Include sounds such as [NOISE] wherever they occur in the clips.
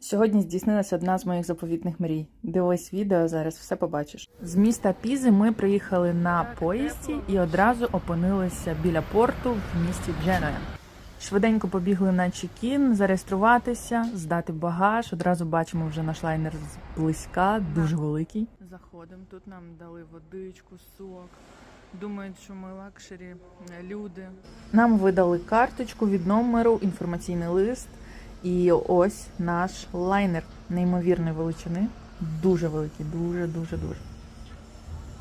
Сьогодні здійснилася одна з моїх заповітних мрій. Дивись відео, зараз все побачиш. З міста Пізи ми приїхали на поїзді і одразу опинилися біля порту в місті Дженуя. Швиденько побігли на чекін, зареєструватися, здати багаж. Одразу бачимо вже наш лайнер зблизька, дуже великий. Заходимо. Тут нам дали водичку, сок. Думають, що ми лакшері люди. Нам видали карточку від номеру, інформаційний лист. І ось наш лайнер неймовірної величини. Дуже великий, дуже, дуже.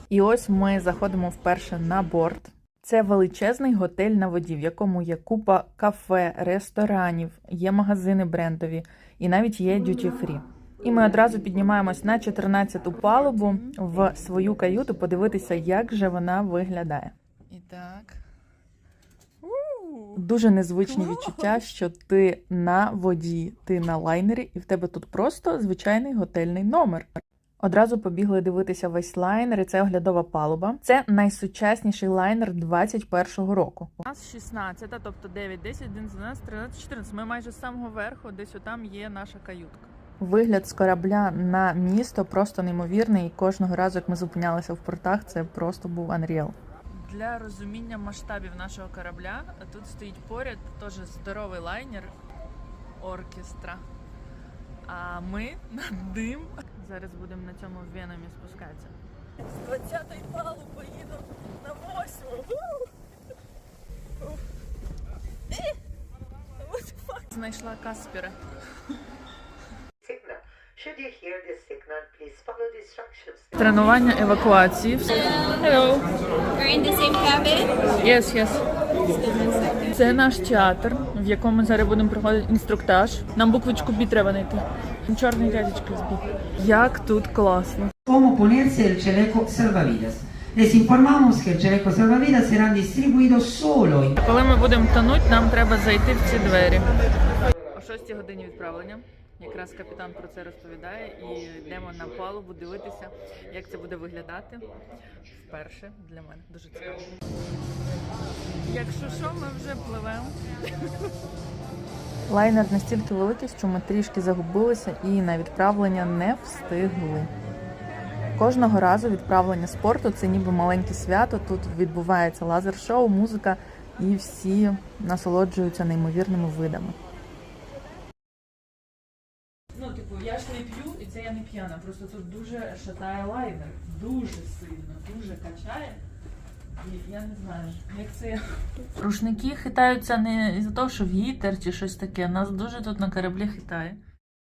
І ось ми заходимо вперше на борт. Це величезний готель на воді, в якому є купа кафе, ресторанів, є магазини брендові і навіть є дюті фрі. І ми одразу піднімаємось на 14-ту палубу в свою каюту подивитися, як же вона виглядає. І так. Дуже незвичні відчуття, що ти на воді, ти на лайнері, і в тебе тут просто звичайний готельний номер. Одразу побігли дивитися весь лайнер, і це оглядова палуба. Це найсучасніший лайнер 21-го року. У нас 16, тобто 9, 10, 11, 12, 13, 14. Ми майже з самого верху, десь отам є наша каютка. Вигляд з корабля на місто просто неймовірний. І кожного разу, як ми зупинялися в портах, це просто був Unreal. Для розуміння масштабів нашого корабля тут стоїть поряд теж здоровий лайнер оркестра. А ми над ним зараз будемо на цьому венамі спускатися. З 20-ї палуби їду на 8. Знайшла Каспера. Тренування евакуації. Hello. We're in the same cabin. Yes, yes. Це наш театр, в якому зараз будемо проходити інструктаж. Нам буквочку Бі треба знайти. Чорний дядечко з Бі. Як тут класно. Cómo ponerse el chaleco salvavidas. Les informamos que el chaleco salvavidas será distribuido solo Коли ми будемо тонуть, нам треба зайти в ці двері. О 6 годині відправлення. Якраз капітан про це розповідає і йдемо на палубу дивитися, як це буде виглядати. Вперше для мене дуже цікаво. Якщо що, ми вже пливемо. Лайнер настільки великий, що ми трішки загубилися і на відправлення не встигли. Кожного разу відправлення спорту це ніби маленьке свято. Тут відбувається лазер-шоу, музика, і всі насолоджуються неймовірними видами. Типу, я ж не п'ю, і це я не п'яна. Просто тут дуже шатає лайнер. Дуже сильно, дуже качає. І я не знаю, як це. [LAUGHS] Рушники хитаються не із-за того, що вітер чи щось таке. Нас дуже тут на кораблі хитає.